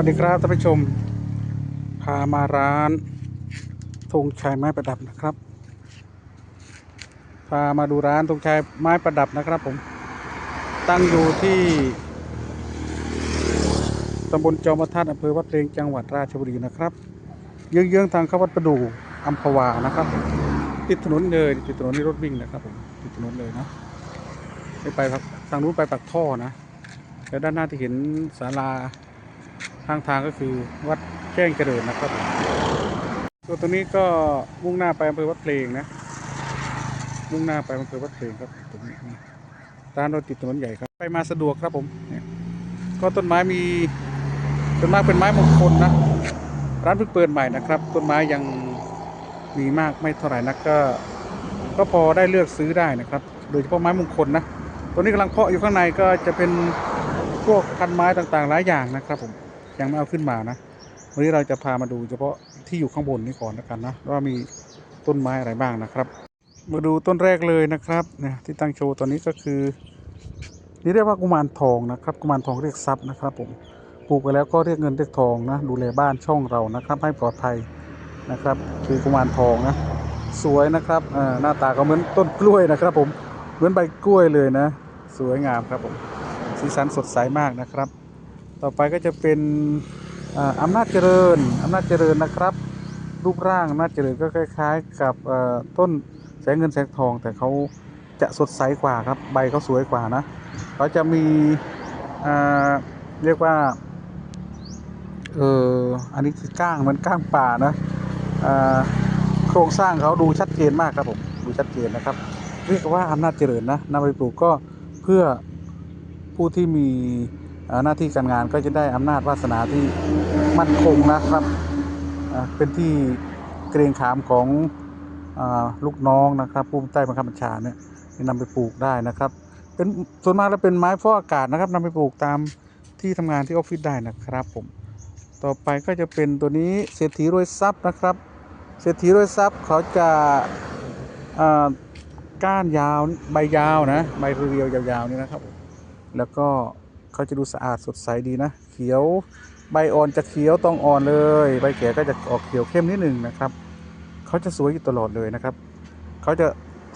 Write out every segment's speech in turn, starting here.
วัสดีครับท่านผู้ชม พามาร้านธงชัยไม้ประดับนะครับ พามาดูร้านธงชัยไม้ประดับนะครับผม ตั้งอยู่ที่ตำบลจอมทัศน์อำเภอวัดเรงจังหวัดราชบุรีนะครับ เยื้องๆทางเข้าวัดประดูอัมพวานะครับ ติดถนนเลยติดถนนนี่รถวิ่งนะครับผมติดถนนเลยนะไม่ไปทางนู้นไปปากท่อนะแล้วด้านหน้าที่เห็นศาลา ทางทางก็คือวัดแจ้งเจริญนะครับตัวตรงนี้ก็มุ่งหน้าไปอำเภอวัดเพลงนะ มุ่งหน้าไปอำเภอวัดเพลงครับตรงนี้ร้านเราติดถนนใหญ่ครับไปมาสะดวกครับผมเนี่ยก็ต้นไม้มีต้นไม้เป็นไม้มงคลนะร้านเพิ่งเปิดใหม่นะครับ ต้นไม้ยังมีมากไม่เท่าไหร่นักก็ ก็พอได้เลือกซื้อได้นะครับ โดยเฉพาะไม้มงคลนะตัวนี้กำลังเพาะอยู่ข้างในก็จะเป็นพวกพันไม้ต่างๆหลายอย่างนะครับผม ยังไม่เอาขึ้นมานะ วันนี้เราจะพามาดูเฉพาะที่อยู่ข้างบนนี้ก่อนแล้วกันนะว่ามีต้นไม้อะไรบ้างนะครับ มาดูต้นแรกเลยนะครับเนี่ยที่ตั้งโชว์ตอนนี้ก็คือนี่เรียกว่ากุมารทองนะครับ กุมารทองเรียกทรัพย์นะครับผมปลูกไปแล้วก็เรียกเงินเรียกทองนะดูแลบ้านช่องเรานะครับ ให้ปลอดภัยนะครับ คือกุมารทองนะสวยนะครับหน้าตาก็เหมือนต้นกล้วยนะครับ ผมเหมือนใบกล้วยเลยนะ สวยงามครับผมสีสันสดใสมากนะครับ ต่อไปก็จะเป็นอ่าอำนาจเจริญอำนาจเจริญนะครับ รูปร่างอำนาจเจริญก็คล้าย ๆ กับต้นแสงเงินแสงทอง แต่เขาจะสดใสกว่าครับใบเขาสวยกว่านะเขาจะมีเรียกว่าเอออันนี้คือก้างมือนก้างป่านะโครงสร้างเขาดูชัดเจนมากครับผมดูชัดเจนนะครับ เรียกว่าอำนาจเจริญนะนำไปปลูกก็เพื่อผู้ที่มี หน้าที่การงานก็จะได้อำนาจวาสนาที่มั่นคงนะครับ เป็นที่เกรงขามของอลูกน้องนะครับผู้ใต้บังคับบัญชาเนี่ยนำไปปลูกได้นะครับ เป็นส่วนมากแล้วเป็นไม้ฟอกอากาศนะครับนำไปปลูกตามที่ทำงานที่ออฟฟิศได้นะครับผมต่อไปก็จะเป็นตัวนี้เศรษฐีรวยทรัพย์นะครับ เศรษฐีรวยทรัพย์เขาจะก้านยาวใบยาวนะใบเรียวยาวๆนี่นะครับผมแล้วก็ เขาจะดูสะอาดสดใสดีนะ เขียวใบอ่อนจะเขียวต้องอ่อนเลย ใบแก่ก็จะออกเขียวเข้มนิดหนึ่งนะครับเขาจะสวยอยู่ตลอดเลยนะครับเขาจะ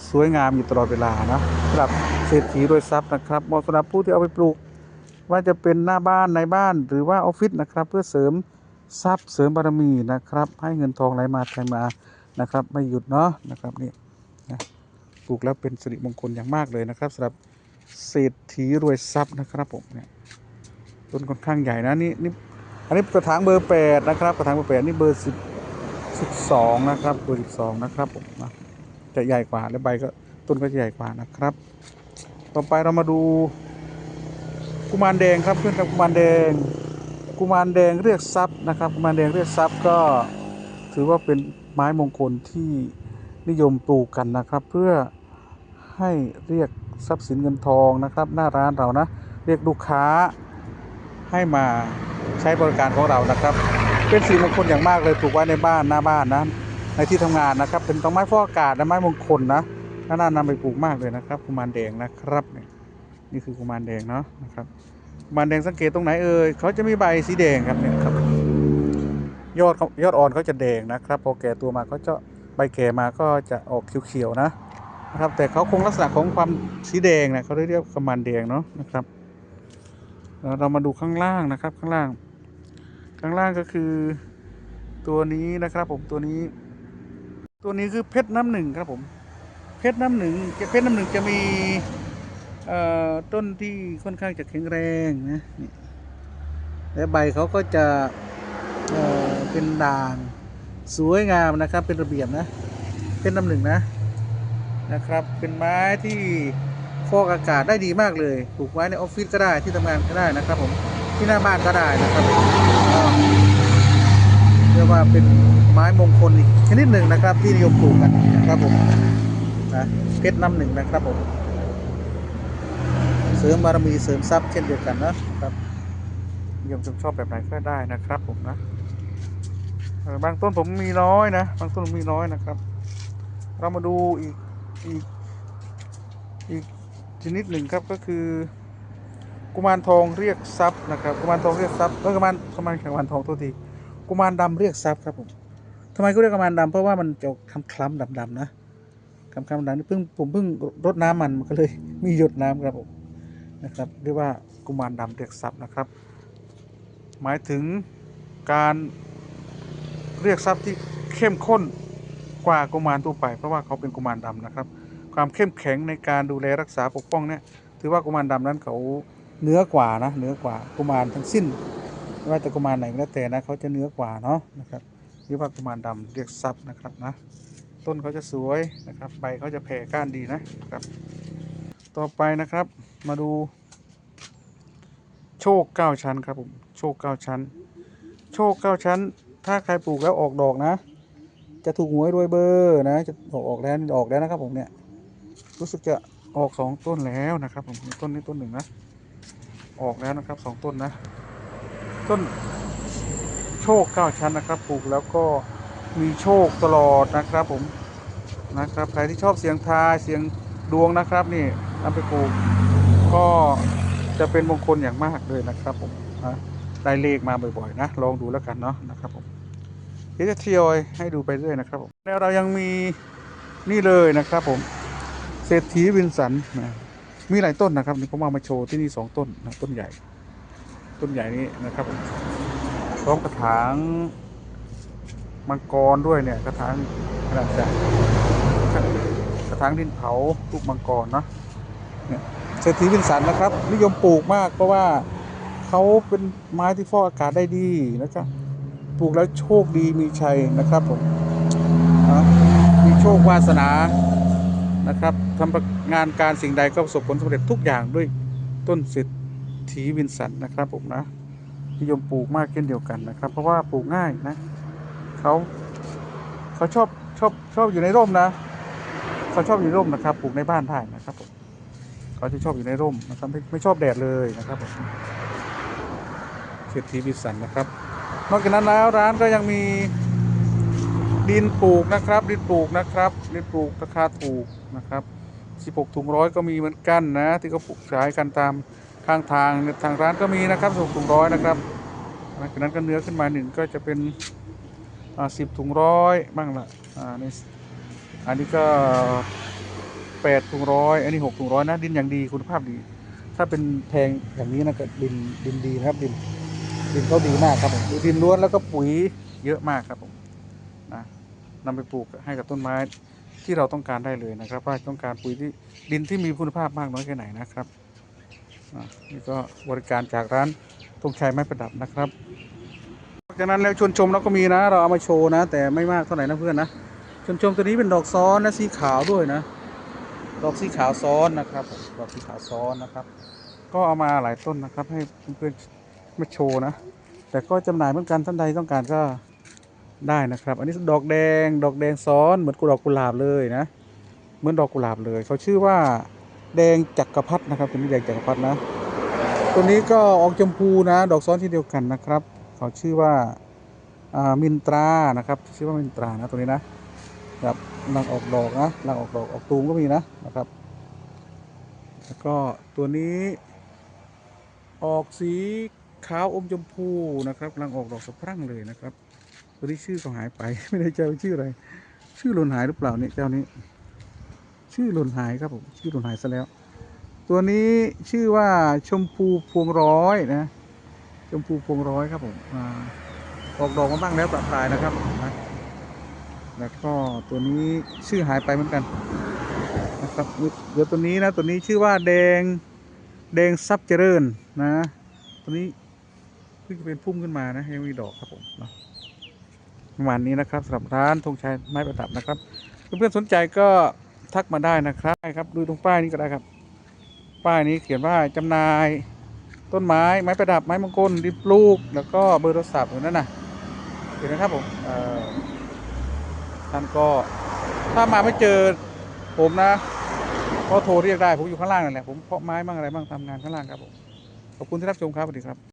สวยงามอยู่ตลอดเวลานะสำหรับเศรษฐีรวยทรัพย์นะครับเหมาะสำหรับผู้ที่เอาไปปลูก ว่าจะเป็นหน้าบ้านในบ้านหรือว่าออฟฟิศนะครับเพื่อเสริมทรัพย์เสริมบารมีนะครับ ให้เงินทองไหลมาไหลมานะครับ ไม่หยุดเนาะนะครับนี่นะปลูกแล้วเป็นสิริมงคลอย่างมากเลยนะครับสำหรับ เศรษฐีรวยทรัพย์นะครับผมเนี่ยต้นค่อนข้างใหญ่นะนี่นี่อันนี้กระถางเบอร์แปดนะครับกระถางเบอร์แปดนี่เบอร์สิบสิบสองนะครับเบอร์สิบสองนะครับผมนะจะใหญ่กว่าและใบก็ต้นก็จะใหญ่กว่านะครับ ต่อไปเรามาดู กุมารแดงครับเพื่อนครับกุมารแดง กุมารแดงเรียกทรัพย์นะครับ กุมารแดงเรียกทรัพย์ก็ถือว่าเป็นไม้มงคลที่นิยมปลูกกันนะครับ เพื่อให้เรียก ทรัพย์สินเงินทองนะครับ หน้าร้านเรานะ เรียกลูกค้าให้มาใช้บริการของเรานะครับ เป็นสีมงคลอย่างมากเลยปลูกไว้ในบ้านหน้าบ้านนะ ในที่ทำงานนะครับ เป็นต้นไม้ฟอกอากาศและไม้มงคลนะน่านานำไปปลูกมากเลยนะครับกุมารแดงนะครับนี่คือกุมารแดงเนาะนะครับกุมันแดงสังเกตตรงไหนเอ่ยเขาจะมีใบสีแดงครับเนี่ยครับยอดยอดอ่อนเขาจะแดงนะครับ พอแก่ตัวมาเขาจะใบแก่มาก็จะออกเขียวๆนะ นะครับ แต่เขาคงลักษณะของความสีแดงนะเขาเรียกกำมันแดงเนาะนะครับแล้วเรามาดูข้างล่างนะครับข้างล่าง ข้างล่างก็คือตัวนี้นะครับผมตัวนี้ ตัวนี้คือเพชรน้ำหนึ่งครับผม เพชรน้ำหนึ่งจะเพชรน้ำหนึ่งจะมีต้นที่ค่อนข้างจะแข็งแรงนะและใบเขาก็จะเเป็นด่างสวยงามนะครับ เป็นระเบียบนะ เป็นน้ำหนึ่งนะ นะครับ เป็นไม้ที่ฟอกอากาศได้ดีมากเลยปลูกไว้ในออฟฟิศก็ได้ที่ทำงานก็ได้นะครับ ผมที่หน้าบ้านก็ได้นะครับเรียกว่าเป็นไม้มงคลอีกชนิดหนึ่งนะครับ ที่นิยมปลูกกันนะครับผมนะเพชรน้ำหนึ่งนะครับผมเสริมบารมีเสริมทรัพย์เช่นเดียวกันนะครับนิยมชมชอบแบบไหนก็ได้นะครับ ผมนะบางต้นผมมีน้อยนะบางต้นผมมีน้อยนะครับ เรามาดูอีก อีกอีกชนิดหนึ่งครับก็คือกุมารทองเรียกทรัพย์นะครับกุมารทองเรียกทรัพย์เออกุมารกุมารกุมารทองโทษทีกุมารดำเรียกทรัพย์ครับผมทำไมเขาเรียกกุมารดำเพราะว่ามันจะคล้ำคล้ำดำดำๆนะคล้ำคล้ำดำนี่เพิ่งผมเพิ่งรดน้ำมันมันก็เลยมีหยดน้ำครับผมนะครับเรียกว่ากุมารดำเรียกทรัพย์นะครับ หมายถึงการเรียกทรัพย์ที่เข้มข้น กว่ากุมารทั่วไป เพราะว่าเขาเป็นกุมารดำนะครับ ความเข้มแข็งในการดูแลรักษาปกป้องเนี่ยถือว่ากุมารดำนั้นเขาเหนือกว่านะเหนือกว่ากุมารทั้งสิ้นไม่ว่าจะกุมารไหนก็แล้วแต่นะเขาจะเหนือกว่าเนาะนะครับเรียกว่ากุมารดำเรียกทรัพย์นะครับนะต้นเขาจะสวยนะครับใบเขาจะแผ่ก้านดีนะครับ ต่อไปนะครับมาดู โชคเก้าชั้นครับผมโชคเก้าชั้น โชคเก้าชั้น ถ้าใครปลูกแล้วออกดอกนะ จะถูกหวยรวยเบอร์นะ จะออกแล้วออกแล้วนะครับ ผมเนี่ย รู้สึกจะออกสองต้นแล้วนะครับ ผมต้นนี้ต้นหนึ่งนะ ออกแล้วนะครับสองต้นนะ ต้นโชคเก้าชั้นนะครับปลูกแล้วก็มีโชคตลอดนะครับ ผมนะครับใครที่ชอบเสียงทายเสียงดวงนะครับนี่นำไปปลูกก็จะเป็นมงคลอย่างมากเลยนะครับ ผมนะได้เลขมาบ่อยๆ นะ ลองดูแล้วกันเนาะนะครับผม เดี๋ยวจะทยอยให้ดูไปเรื่อยนะครับผมแล้วเรายังมีนี่เลยนะครับผมเศรษฐีวินสันนะมีหลายต้นนะครับนี่ผมเอามาโชว์ที่นี่สองต้นนะต้นใหญ่ ต้นใหญ่นี้นะครับผมพร้อมกระถางมังกรด้วยเนี่ยกระถางขนาดใหญ่กระถางดินเผาลูกมังกรเนาะเนี่ยเศรษฐีวินสันนะครับ นิยมปลูกมากเพราะว่าเขาเป็นไม้ที่ฟอกอากาศได้ดีนะครับ ปลูกแล้วโชคดีมีชัยนะครับผมมีโชควาสนานะครับทำงานการสิ่งใดก็ประสบผลสำเร็จทุกอย่างด้วยต้นเศรษฐีวินสันนะครับผมนะนิยมปลูกมากเช่นเดียวกันนะครับ เพราะว่าปลูกง่ายนะเขาเขาชอบชอบชอบอยู่ในร่มนะเขาชอบอยู่ในร่มนะครับปลูกในบ้านได้นะครับผมเขาจะชอบอยู่ในร่มนะครับไม่ไม่ชอบแดดเลยนะครับผมเศรษฐีวินสันนะครับ นอกจากนั้นแล้วร้านก็ยังมีดินปลูกนะครับ ดินปลูกนะครับ ดินปลูกราคาถูกนะครับ 16ถุงร้อยก็มีเหมือนกันนะที่เขาปลูกขายกันตามข้างทางทางร้านก็มีนะครับ16ถุงร้อยนะครับหลังจากนั้นก็เนื้อขึ้นมาหนึ่งก็จะเป็นอ่า10ถุงร้อยบ้างละอ่าในอันนี้ก็8ถุงร้อยอันนี้6ถุงร้อยนะดินอย่างดีคุณภาพดี ถ้าเป็นแพงอย่างนี้นะก็ดินดินดีนะครับดิน ดินเขาดีมากครับผมดินล้วนแล้วก็ปุ๋ยเยอะมากครับผมนะนำไปปลูกให้กับต้นไม้ที่เราต้องการได้เลยนะครับ ว่าต้องการปุ๋ยที่ดินที่มีคุณภาพมากน้อยแค่ไหนนะครับนี่ก็บริการจากร้านธงชัยไม้ประดับนะครับจากนั้นแล้วชวนชมเราก็มีนะ เราเอามาโชว์นะ แต่ไม่มากเท่าไหร่นะเพื่อนนะชวนชมตัวนี้เป็นดอกซ้อนนะสีขาวด้วยนะ ดอกสีขาวซ้อนนะครับดอกสีขาวซ้อนนะครับ ก็เอามาหลายต้นนะครับ ให้เพื่อน มาโชว์นะ แต่ก็จำหน่ายเหมือนกันท่านใดต้องการก็ได้นะครับ อันนี้ดอกแดงดอกแดงซ้อนเหมือนกุดอกกุหลาบเลยนะ เหมือนดอกกุหลาบเลยเขาชื่อว่าแดงจักรพรรดินะครับตัวนี้แดงจักรพรรดินะ ตัวนี้ก็ออกชมพูนะ ดอกซ้อนที่เดียวกันนะครับ เขาชื่อว่ามินตรานะครับ ชื่อว่ามินตรานะตัวนี้นะครับรังออกดอกนะรังออกดอกออกตูมก็มีนะนะครับ แล้วก็ตัวนี้ออกสี ขาวอมชมพูนะครับกำลังออกดอกสะพรั่งเลยนะครับตัวนี้ชื่อเขาหายไป ไม่ได้เจอชื่ออะไร ชื่อหล่นหายหรือเปล่าเนี่ยเจ้านี้ ชื่อหล่นหายครับผมชื่อหล่นหายซะแล้ว ตัวนี้ชื่อว่าชมพูพวงร้อยนะชมพูพวงร้อยครับผมออกดอกมาบ้างแล้วประปรายนะครับนะแล้วก็ตัวนี้ชื่อหายไปเหมือนกันนะครับเดี๋ยวตัวนี้นะตัวนี้ชื่อว่าแดงแดงซับเจริญนะ ตัวนี้ เพิ่งจะเป็นพุ่มขึ้นมานะยังมีดอกครับผมเนาะประมาณนี้นะครับสำหรับร้านธงชัยไม้ประดับนะครับเพื่อนๆสนใจก็ทักมาได้นะครับด้ครับดูตรงป้ายนี้ก็ได้ครับ ป้ายนี้เขียนว่าจำหน่ายต้นไม้ไม้ประดับไม้มงคลดินปลูก แล้วก็เบอร์โทรศัพท์อยู่นั่นนะเห็นไหมครับผมท่านก็ถ้ามาไม่เจอผมนะก็โทรเรียกได้ผมอยู่ข้างล่างนั่นแหละผมเพาะไม้บ้างอะไรบ้างทำงานข้างล่างครับผมขอบคุณที่รับชมครับสวัสดีครับ